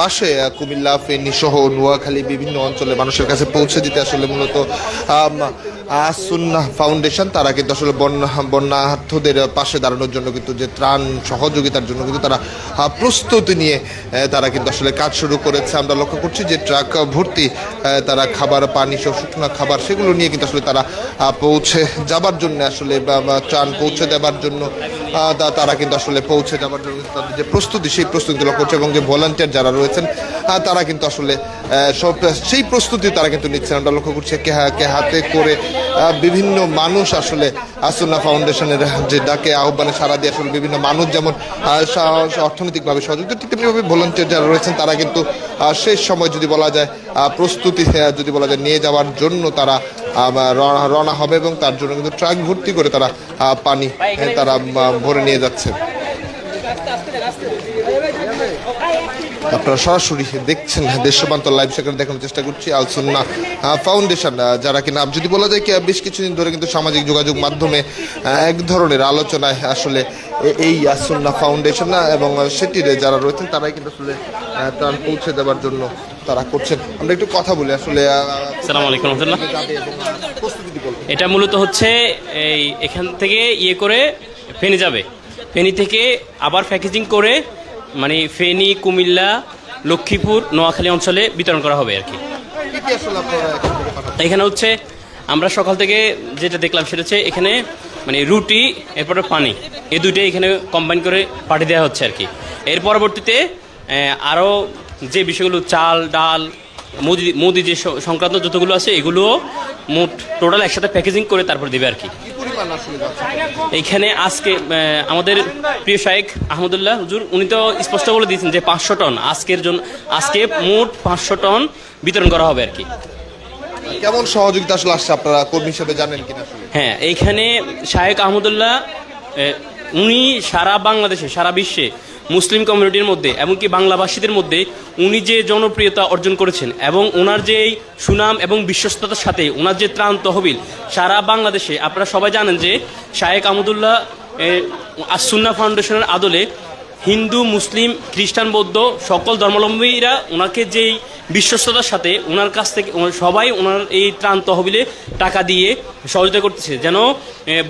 পাশে কুমিল্লা, ফেনী সহ নোয়াখালী বিভিন্ন অঞ্চলে মানুষের কাছে পৌঁছে দিতে আসলে মূলত আসুন্না ফাউন্ডেশন। তারা কিন্তু আসলে বন্যা, বন্যার্থদের পাশে দাঁড়ানোর জন্য কিন্তু যে ত্রাণ সহযোগিতার জন্য কিন্তু তারা প্রস্তুতি নিয়ে তারা কিন্তু আসলে কাজ শুরু করেছে। আমরা লক্ষ্য করছি যে ট্রাক ভর্তি তারা খাবার, পানি সহ শুকনো খাবার সেগুলো নিয়ে কিন্তু আসলে তারা পৌঁছে যাবার জন্য আসলে ত্রাণ পৌঁছে দেবার জন্য তারা কিন্তু আসলে পৌঁছে যাবার জন্য তাদের যে প্রস্তুতি, সেই প্রস্তুতিগুলো করছে এবং যে ভলান্টিয়ার যারা রয়েছেন তারা কিন্তু আসলে সব, সেই প্রস্তুতি তারা কিন্তু নিচ্ছেন। আমরা লক্ষ্য করছি কে হাতে করে বিভিন্ন মানুষ আসলে আসুল্লাহ ফাউন্ডেশনের যে ডাকে আহ্বানে সারা দিয়ে আসলে বিভিন্ন মানুষ যেমন অর্থনৈতিকভাবে সহযোগিতা ঠিক তেমনিভাবে ভলান্টিয়ার যারা রয়েছেন, তারা কিন্তু শেষ সময় যদি বলা যায় প্রস্তুতি যদি বলা যায় নিয়ে যাওয়ার জন্য তারা রওনা হবে এবং তার জন্য কিন্তু ট্রাক ভর্তি করে তারা পানি তারা ভরে নিয়ে যাচ্ছে। আপনারা সরাসরি দেখছেন দেশবান্তর লাইভ সেখানে দেখানোর চেষ্টা করছি আলসুন্না ফাউন্ডেশন যারা কিনা যদি বলা যায় কি বেশ কিছুদিন ধরে কিন্তু সামাজিক যোগাযোগ মাধ্যমে এক ধরনের আলোচনায় আসলে এই আসুন্না ফাউন্ডেশন না এবং সেটির যারা রয়েছেন তারাই কিন্তু আসলে ত্রাণ পৌঁছে দেওয়ার জন্য তারা করছেন। আমরা একটু কথা বলি আসলে সালাম আলাইকুম রহমতুল্লাহ। এটা মূলত হচ্ছে এই এখান থেকে ইয়ে করে ফেনি যাবে। ফেনি থেকে আবার প্যাকেজিং করে মানে ফেনি কুমিল্লা লক্ষ্মীপুর নোয়াখালী অঞ্চলে বিতরণ করা হবে আর কি? এখানে হচ্ছে আমরা সকাল থেকে যেটা দেখলাম সেটা হচ্ছে এখানে মানে রুটি এরপরে পানি এই দুইটাই এখানে কম্বাইন করে পাঠিয়ে দেওয়া হচ্ছে আর কি। এর পরবর্তীতে আরও যে বিষয়গুলো চাল ডাল মুদি মুদি যে সংক্রান্ত যতগুলো আছে এগুলো মোট টোটাল একসাথে প্যাকেজিং করে তারপর দেবে আর কি। এইখানে আজকে আমাদের প্রিয় শাহেক আহমদুল্লাহ হুজুর উনি তো স্পষ্ট বলে দিয়েছেন যে পাঁচশো টন আজকের জন্য আজকে মোট পাঁচশো টন বিতরণ করা হবে আর কি। কেমন সহযোগিতা আসলে আসছে আপনারা? কর্মী হিসেবে জানেন কিনা হ্যাঁ এইখানে শাহেক আহমদুল্লাহ উনি সারা বাংলাদেশে সারা বিশ্বে মুসলিম কমিউনিটির মধ্যে, এমনকি বাংলাভাষীদের মধ্যে উনি যে জনপ্রিয়তা অর্জন করেছেন এবং ওনার যে এই সুনাম এবং বিশ্বস্ততার সাথে ওনার যে ত্রাণ তহবিল, সারা বাংলাদেশে আপনারা সবাই জানেন যে শায়েক আমদুল্লাহ আসুন্না ফাউন্ডেশনের আদলে হিন্দু, মুসলিম, খ্রিস্টান, বৌদ্ধ সকল ধর্মাবলম্বীরা ওনাকে যেই বিশ্বস্ততার সাথে ওনার কাছ থেকে সবাই ওনার এই ত্রাণ তহবিলে টাকা দিয়ে সহযোগিতা করতেছে যেন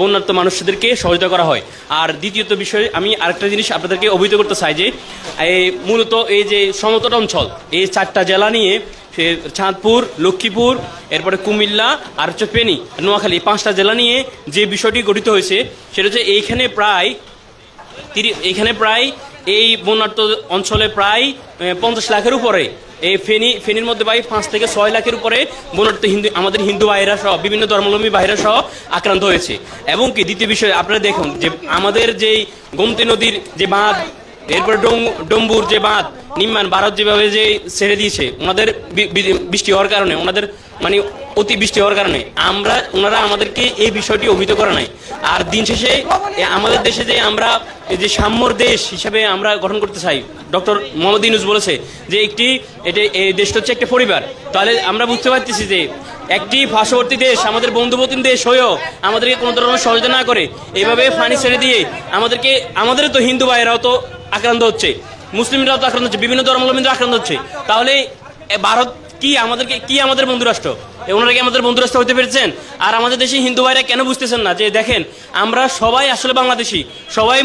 বন্যার্ত মানুষদেরকে সহযোগিতা করা হয়। আর দ্বিতীয়ত বিষয়ে আমি আরেকটা জিনিস আপনাদেরকে অভিহিত করতে চাই যে এই মূলত এই যে সমতট অঞ্চল, এই চারটা জেলা নিয়ে সে চাঁদপুর, লক্ষ্মীপুর, এরপরে কুমিল্লা আর হচ্ছে ফেনী, নোয়াখালী পাঁচটা জেলা নিয়ে যে বিষয়টি গঠিত হয়েছে, সেটা হচ্ছে এইখানে প্রায় এখানে প্রায় এই বন্যার্ত অঞ্চলে প্রায় পঞ্চাশ লাখের উপরে। এই ফেনী ফেনীর মধ্যে প্রায় পাঁচ থেকে ছয় লাখের উপরে বন্যার্ত হিন্দু আমাদের হিন্দু ভাইরা সহ, বিভিন্ন ধর্মাবলম্বী ভাইরা সহ আক্রান্ত হয়েছে। এবং কি, দ্বিতীয় বিষয়, আপনারা দেখুন যে আমাদের যেই গোমতী নদীর যে বাঁধ, এরপর ডম্বুর যে বাঁধ, নিম্মান ভারত যেভাবে যে ছেড়ে দিয়েছে, ওনাদের বৃষ্টি হওয়ার কারণে ওনাদের মানে অতি বৃষ্টি হওয়ার কারণে। আমরা, ওনারা আমাদেরকে এই বিষয়টি অভিহিত করে নাই। আর দিন শেষে আমাদের দেশে যে আমরা যে সাম্যর দেশ হিসাবে আমরা গঠন করতে চাই, ডক্টর মোহাম্মদ ইউনুস বলেছে যে একটি, এটা, এই দেশটা হচ্ছে একটা পরিবার। তাহলে আমরা বুঝতে পারতেছি যে একটি পার্শ্ববর্তী দেশ, আমাদের বন্ধুবতী দেশ হয়েও আমাদেরকে কোনো ধরনের সহযোগিতা না করে এইভাবে ফানি ছেড়ে দিয়ে আমাদেরকে আমাদের তো হিন্দু ভাইয়েরাও তো আক্রান্ত হচ্ছে, মুসলিমরাও তো আক্রান্ত হচ্ছে, বিভিন্ন ধর্মাবলম্বীরা আক্রান্ত হচ্ছে। তাহলে ভারত কি আমাদেরকে, কি আমাদের বন্ধুরাষ্ট্র? ওনারা কি আমাদের বন্ধুরাষ্ট্র হতে পেরেছেন? আর আমাদের দেশে হিন্দু ভাইরা কেন বুঝতেছেন না? যে দেখেন, আমরা সবাই আসলে বাংলাদেশি, সবাই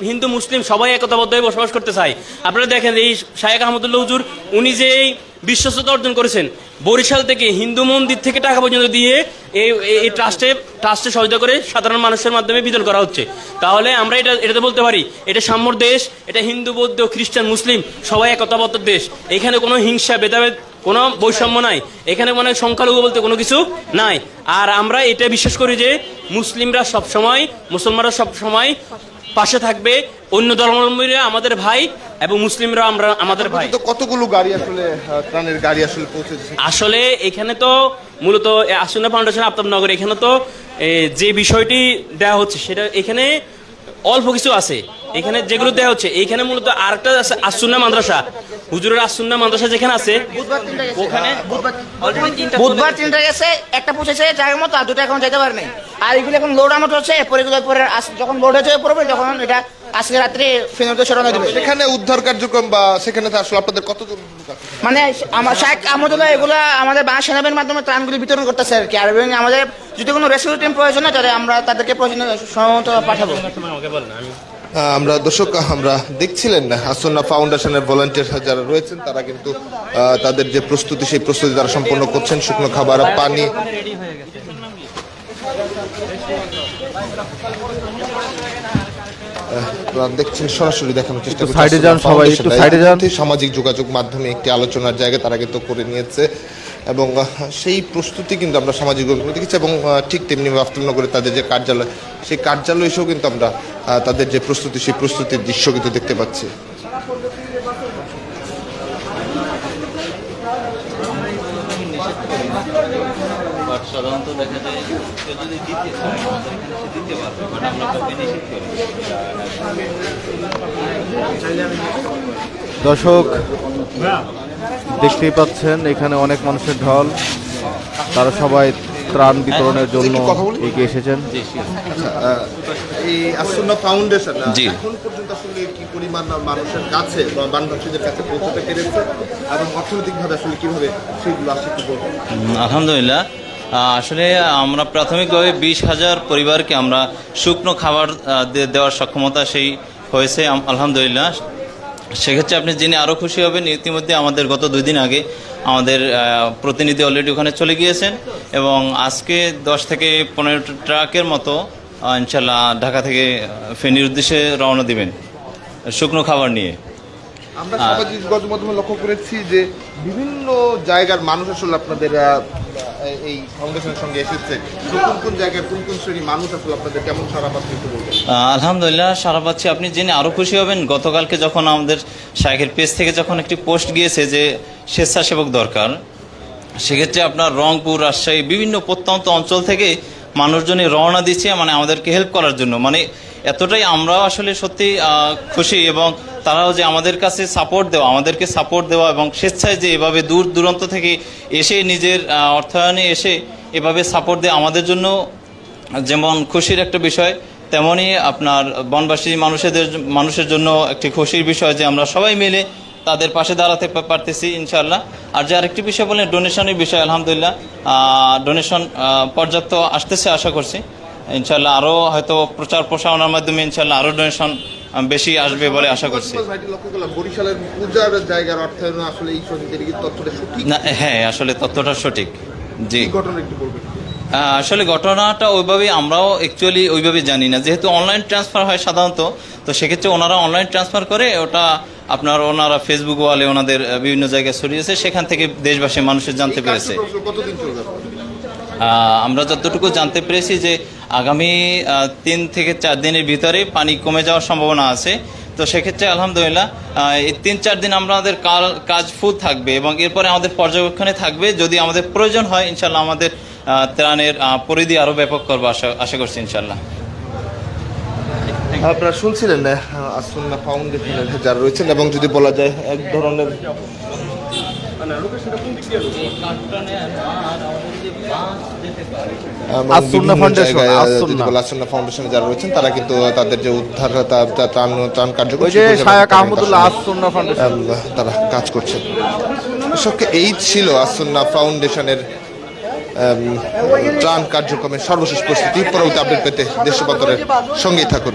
হিন্দু, মুসলিম, সবাই একতাবদ্ধ হয়ে বসবাস করতে চাই। আপনারা দেখেন এই শায়েক আহমদুল্লাহ হুজুর, উনি যে এই বিশ্বস্ততা অর্জন করেছেন, বরিশাল থেকে হিন্দু মন্দির থেকে টাকা পর্যন্ত দিয়ে এই, এই- ট্রাস্টে ট্রাস্টে সহযোগিতা করে সাধারণ মানুষের মাধ্যমে বিতরণ করা হচ্ছে। তাহলে আমরা এটা, এটাতে বলতে পারি, এটা সাম্যর দেশ, এটা হিন্দু, বৌদ্ধ, খ্রিস্টান, মুসলিম, সবাই একতাবদ্ধ দেশ। এখানে কোনো হিংসা, ভেদাভেদ কোনো বৈষম্য নাই। এখানে মানে সংখ্যালঘু বলতে কোনো কিছু নাই। আর আমরা এটা বিশ্বাস করি যে মুসলিমরা সব সময় মুসলমানরা সব সময় পাশে থাকবে। অন্য ধর্মাবলম্বীরা আমাদের ভাই এবং মুসলিমরা আমরা আমাদের ভাই। কতগুলো গাড়ি আসলে ত্রাণের গাড়ি আসলে পৌঁছেছে? আসলে এখানে তো মূলত আসুনা ফাউন্ডেশন আফতাবনগর এখানে তো যে বিষয়টি দেওয়া হচ্ছে সেটা এখানে অল্প কিছু আছে। এখানে যেগুলো দেওয়া হচ্ছে এইখানে মূলত আরেকটা আছে আসুন্না মাদ্রাসা। হুজুরের আসুন্না মাদ্রাসা যেখানে আছে বুধবার ওখানে বুধবার তিনটা গেছে একটা পৌঁছেছে জায়গার মতো আর দুটো এখন যেতে পারে নাই আর এগুলো এখন লোড আমার হচ্ছে পরে এগুলো পরে যখন লোড হয়েছে পড়বে তখন এটা আজকে রাত্রে ফেনের উদ্দেশ্যে রওনা দেবে। সেখানে উদ্ধার কার্যক্রম বা সেখানে আসলে আপনাদের কতজন মানে আমার শাহেক আহমদুল্লাহ এগুলা আমাদের বাংলা সেনাবাহিনীর মাধ্যমে ত্রাণগুলি বিতরণ করতেছে আর কি। আর এবং আমাদের যদি কোনো রেস্কিউ টিম প্রয়োজন হয় তাহলে আমরা তাদেরকে প্রয়োজন সময়মতো পাঠাবো। আমরা দর্শক আমরা দেখছিলেন আসন্না ফাউন্ডেশনের ভলান্টিয়ার যারা রয়েছেন তারা কিন্তু তাদের যে প্রস্তুতি সেই প্রস্তুতি তারা সম্পন্ন করছেন শুকনো খাবার পানি। দেখছেন সরাসরি দেখানোর চেষ্টা করছি সামাজিক যোগাযোগ মাধ্যমে একটি আলোচনার জায়গা তারা কিন্তু করে নিয়েছে। এবং সেই প্রস্তুতি কিন্তু আমরা সামাজিক যোগাযোগ দেখেছি এবং ঠিক তেমনি বাফতুলনগরে তাদের যে কার্যালয় সেই কার্যালয় এসেও কিন্তু আমরা তাদের যে প্রস্তুতি সেই প্রস্তুতির দৃশ্য কিন্তু দেখতে পাচ্ছি। সাধারণত দেখা যায় কেউ যদি দিতে চায় আমাদের এখানে সে দিতে পারবে বাট আমরা কাউকে নিষেধ করি দর্শক দেখতেই পাচ্ছেন এখানে অনেক মানুষের ঢল। তারা সবাই ত্রাণ বিতরণের জন্য? এগিয়ে এসেছেন। এই আসন্না ফাউন্ডেশন এখন পর্যন্ত আসলে কি পরিমাণ মানুষের কাছে বা বানভাসীদের কাছে পৌঁছতে পেরেছে এবং অর্থনৈতিকভাবে আসলে কীভাবে সেগুলো আসে একটু বলবেন উম, আলহামদুলিল্লাহ। আসলে আমরা প্রাথমিকভাবে বিশ হাজার পরিবারকে আমরা শুকনো খাবার দেওয়ার সক্ষমতা সেই হয়েছে আলহামদুলিল্লাহ। সেক্ষেত্রে আপনি জেনে আরও খুশি হবেন, ইতিমধ্যে আমাদের গত দুই দিন আগে আমাদের প্রতিনিধি অলরেডি ওখানে চলে গিয়েছেন এবং আজকে দশ থেকে পনেরো ট্রাকের মতো ইনশাল্লাহ ঢাকা থেকে ফেনীর উদ্দেশ্যে রওনা দিবেন, শুকনো খাবার নিয়ে। আমরা লক্ষ্য করেছি যে বিভিন্ন জায়গার মানুষ আসলে আপনাদের এই ফাউন্ডেশনের সঙ্গে এসেছে। কোন কোন জায়গায় কোন কোন শ্রেণির মানুষ আসলে আপনাদের কেমন সারা পাচ্ছে একটু বলবেন? আলহামদুলিল্লাহ সারা পাচ্ছি। আপনি জেনে আরও খুশি হবেন, গতকালকে যখন আমাদের শাইখের পেজ থেকে যখন একটি পোস্ট গিয়েছে যে স্বেচ্ছাসেবক দরকার, সেক্ষেত্রে আপনার রংপুর, রাজশাহী, বিভিন্ন প্রত্যন্ত অঞ্চল থেকে মানুষজনই রওনা দিচ্ছে মানে আমাদেরকে হেল্প করার জন্য। মানে এতটাই আমরাও আসলে সত্যি খুশি এবং তারাও যে আমাদের কাছে সাপোর্ট দেওয়া, আমাদেরকে সাপোর্ট দেওয়া এবং স্বেচ্ছায় যে এভাবে দূর দূরান্ত থেকে এসে নিজের অর্থায়নে এসে এভাবে সাপোর্ট দেওয়া আমাদের জন্য যেমন খুশির একটা বিষয় তেমনই আপনার বনবাসী মানুষদের, মানুষের জন্য একটি খুশির বিষয় যে আমরা সবাই মিলে তাদের পাশে দাঁড়াতে পারতেছি ইনশাআল্লাহ। আর যে আরেকটি বিষয় বলেন ডোনেশনের বিষয় আলহামদুলিল্লাহ। ডোনেশন পর্যাপ্ত আসতেছে আশা করছি। ইনশাআল্লাহ আরও হয়তো প্রচার প্রসারণার মাধ্যমে ইনশাআল্লাহ আরও ডোনেশন বেশি আসবে বলে আশা করছি। ভাইটি লক্ষ্য করলাম বরিশালের পূজার জায়গার অর্থায়ন আসলে এই তথ্যটা সঠিক? না হ্যাঁ আসলে তথ্যটা সঠিক। জি। ঘটনা একটু বলবেন? আসলে ঘটনাটা ওইভাবে আমরাও অ্যাকচুয়ালি ওইভাবে জানি না। যেহেতু অনলাইন ট্রান্সফার হয় সাধারণত তো সেক্ষেত্রে ওনারা অনলাইন ট্রান্সফার করে ওটা আপনার ওনারা ফেসবুক ওয়ালে ওনাদের বিভিন্ন জায়গায় ছড়িয়েছে সেখান থেকে দেশবাসী মানুষের জানতে পেরেছে। আমরা যতটুকু জানতে পেরেছি যে আগামী তিন থেকে চার দিনের ভিতরে পানি কমে যাওয়ার সম্ভাবনা আছে। তো সেক্ষেত্রে আলহামদুলিল্লাহ এই তিন চার দিন আমরা আমাদের কাল- কাজ ফুল থাকবে এবং এরপরে আমাদের পর্যবেক্ষণে থাকবে। যদি আমাদের প্রয়োজন হয় ইনশাল্লাহ আমাদের ত্রাণের পরিধি আরও ব্যাপক করব আশা আশা করছি ইনশাল্লাহ আপনারা শুনছিলেন না আসন্না ফাউন্ডেশনের যারা রয়েছেন এবং যদি বলা যায় এক ধরনের ফাউন্ডেশন, যারা রয়েছেন তারা কিন্তু তাদের যে উদ্ধার ত্রাণ কার্যক্রম তারা কাজ করছেন। দর্শক এই ছিল আসন্না ফাউন্ডেশনের ত্রাণ কার্যক্রমের সর্বশেষ প্রস্তুতি। পরবর্তী আপডেট পেতে দেশ রূপান্তরের সঙ্গেই থাকুন।